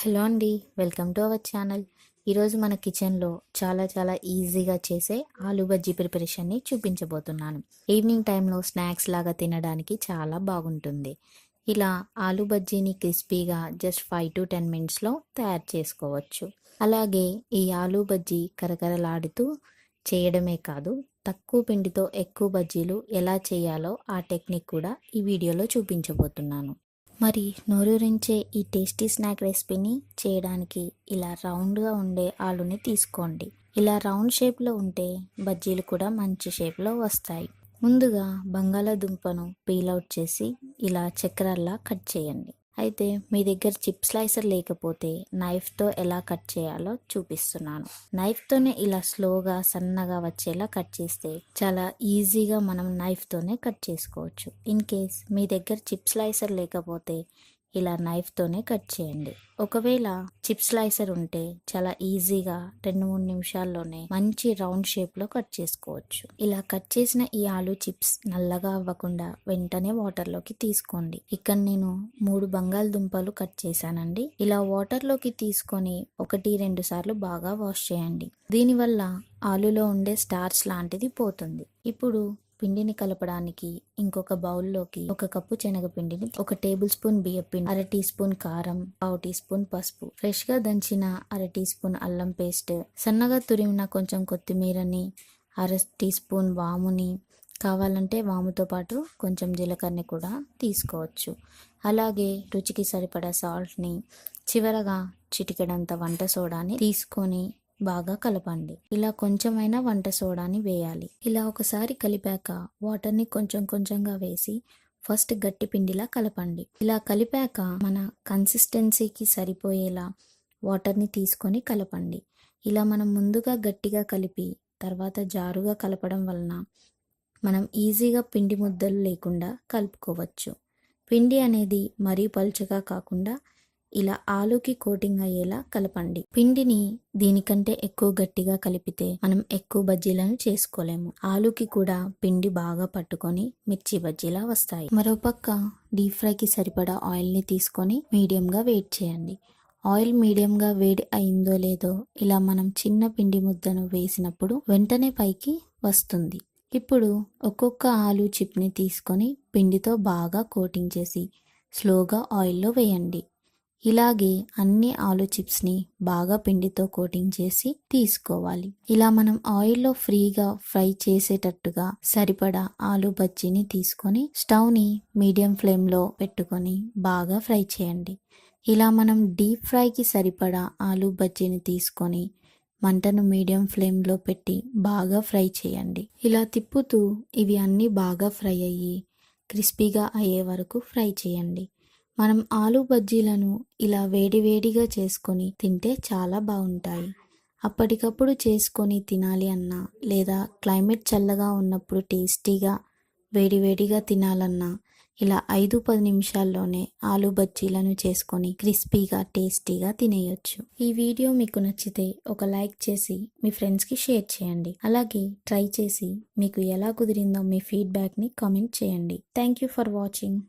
Hello అండి welcome to our channel. ఈరోజు మన కిచెన్లో చాలా చాలా ఈజీగా చేసే ఆలు బజ్జీ ప్రిపరేషన్ని చూపించబోతున్నాను. ఈవినింగ్ టైంలో స్నాక్స్ లాగా తినడానికి చాలా బాగుంటుంది. ఇలా ఆలు బజ్జీని క్రిస్పీగా జస్ట్ ఫైవ్ టు టెన్ మినిట్స్లో తయారు చేసుకోవచ్చు. అలాగే ఈ ఆలు బజ్జీ కరకరలాడుతూ చేయడమే కాదు తక్కువ పిండితో ఎక్కువ బజ్జీలు ఎలా చేయాలో ఆ టెక్నిక్ కూడా ఈ వీడియోలో చూపించబోతున్నాను. మరి నోరూరించే ఈ టేస్టీ స్నాక్ రెసిపీని చేయడానికి ఇలా రౌండ్గా ఉండే ఆలుని తీసుకోండి. ఇలా రౌండ్ షేప్లో ఉంటే బజ్జీలు కూడా మంచి షేప్లో వస్తాయి. ముందుగా బంగాళాదుంపను పీల్ అవుట్ చేసి ఇలా చక్రాల్లా కట్ చేయండి. అయితే మీ దగ్గర చిప్ స్లైసర్ లేకపోతే నైఫ్తో ఎలా కట్ చేయాలో చూపిస్తున్నాను. నైఫ్తోనే ఇలా స్లోగా సన్నగా వచ్చేలా కట్ చేస్తే చాలా ఈజీగా మనం నైఫ్తోనే కట్ చేసుకోవచ్చు. ఇన్ కేస్ మీ దగ్గర చిప్ స్లైసర్ లేకపోతే ఇలా నైఫ్తోనే కట్ చేయండి. ఒకవేళ చిప్ స్లైసర్ ఉంటే చాలా ఈజీగా రెండు మూడు నిమిషాల్లోనే మంచి రౌండ్ షేప్లో కట్ చేసుకోవచ్చు. ఇలా కట్ చేసిన ఈ ఆలు చిప్స్ నల్లగా అవ్వకుండా వెంటనే వాటర్లోకి తీసుకోండి. ఇక్కడ నేను మూడు బంగాళదుంపలు కట్ చేశానండి. ఇలా వాటర్లోకి తీసుకొని ఒకటి రెండు సార్లు బాగా వాష్ చేయండి. దీనివల్ల ఆలులో ఉండే స్టార్చ్ లాంటిది పోతుంది. ఇప్పుడు పిండిని కలపడానికి ఇంకొక బౌల్లోకి ఒక కప్పు శనగపిండిని ఒక టేబుల్ స్పూన్ బియ్యపిండి అర టీ స్పూన్ కారం పావు టీ స్పూన్ పసుపు. ఫ్రెష్గా దంచిన అర టీ స్పూన్ అల్లం పేస్ట్ సన్నగా తురిమిన కొంచెం కొత్తిమీరని అర టీ స్పూన్ వాముని కావాలంటే వాముతో పాటు కొంచెం జీలకర్రని కూడా తీసుకోవచ్చు. అలాగే రుచికి సరిపడా సాల్ట్ని చివరగా చిటికెడంత వంట సోడాని తీసుకొని బాగా కలపండి. ఇలా కొంచెమైనా వంట సోడాని వేయాలి. ఇలా ఒకసారి కలిపాక వాటర్ని కొంచెం కొంచెంగా వేసి ఫస్ట్ గట్టి పిండిలా కలపండి. ఇలా కలిపాక మన కన్సిస్టెన్సీకి సరిపోయేలా వాటర్ని తీసుకొని కలపండి. ఇలా మనం ముందుగా గట్టిగా కలిపి తర్వాత జారుగా కలపడం వలన మనం ఈజీగా పిండి ముద్దలు లేకుండా కలుపుకోవచ్చు. పిండి అనేది మరీ పలుచగా కాకుండా ఇలా ఆలుకి కోటింగ్ అయ్యేలా కలపండి. పిండిని దీనికంటే ఎక్కువ గట్టిగా కలిపితే మనం ఎక్కువ బజ్జీలను చేసుకోలేము. ఆలుకి కూడా పిండి బాగా పట్టుకొని మిర్చి బజ్జీలా వస్తాయి. మరోపక్క డీప్ ఫ్రైకి సరిపడా ఆయిల్ని తీసుకొని మీడియంగా వెయిట్ చేయండి. ఆయిల్ మీడియంగా వేడి అయిందో లేదో ఇలా మనం చిన్న పిండి ముద్దను వేసినప్పుడు వెంటనే పైకి వస్తుంది. ఇప్పుడు ఒక్కొక్క ఆలు చిప్ని తీసుకొని పిండితో బాగా కోటింగ్ చేసి స్లోగా ఆయిల్లో వేయండి. ఇలాగే అన్ని ఆలు చిప్స్ని బాగా పిండితో కోటింగ్ చేసి తీసుకోవాలి. ఇలా మనం ఆయిల్లో ఫ్రీగా ఫ్రై చేసేటట్టుగా సరిపడా ఆలు బజ్జీని తీసుకొని స్టవ్ని మీడియం ఫ్లేమ్లో పెట్టుకొని బాగా ఫ్రై చేయండి. ఇలా మనం డీప్ ఫ్రైకి సరిపడా ఆలు బజ్జీని తీసుకొని మంటను మీడియం ఫ్లేమ్లో పెట్టి బాగా ఫ్రై చేయండి. ఇలా తిప్పుతూ ఇవి అన్నీ బాగా ఫ్రై అయ్యి క్రిస్పీగా అయ్యే వరకు ఫ్రై చేయండి. మనం ఆలు బజ్జీలను ఇలా వేడివేడిగా చేసుకొని తింటే చాలా బాగుంటాయి. అప్పటికప్పుడు చేసుకొని తినాలి అన్నా లేదా క్లైమేట్ చల్లగా ఉన్నప్పుడు టేస్టీగా వేడివేడిగా తినాలన్నా ఇలా ఐదు పది నిమిషాల్లోనే ఆలు బజ్జీలను చేసుకొని క్రిస్పీగా టేస్టీగా తినేయొచ్చు. ఈ వీడియో మీకు నచ్చితే ఒక లైక్ చేసి మీ ఫ్రెండ్స్కి షేర్ చేయండి. అలాగే ట్రై చేసి మీకు ఎలా కుదిరిందో మీ ఫీడ్బ్యాక్ని కామెంట్ చేయండి. Thank you for watching.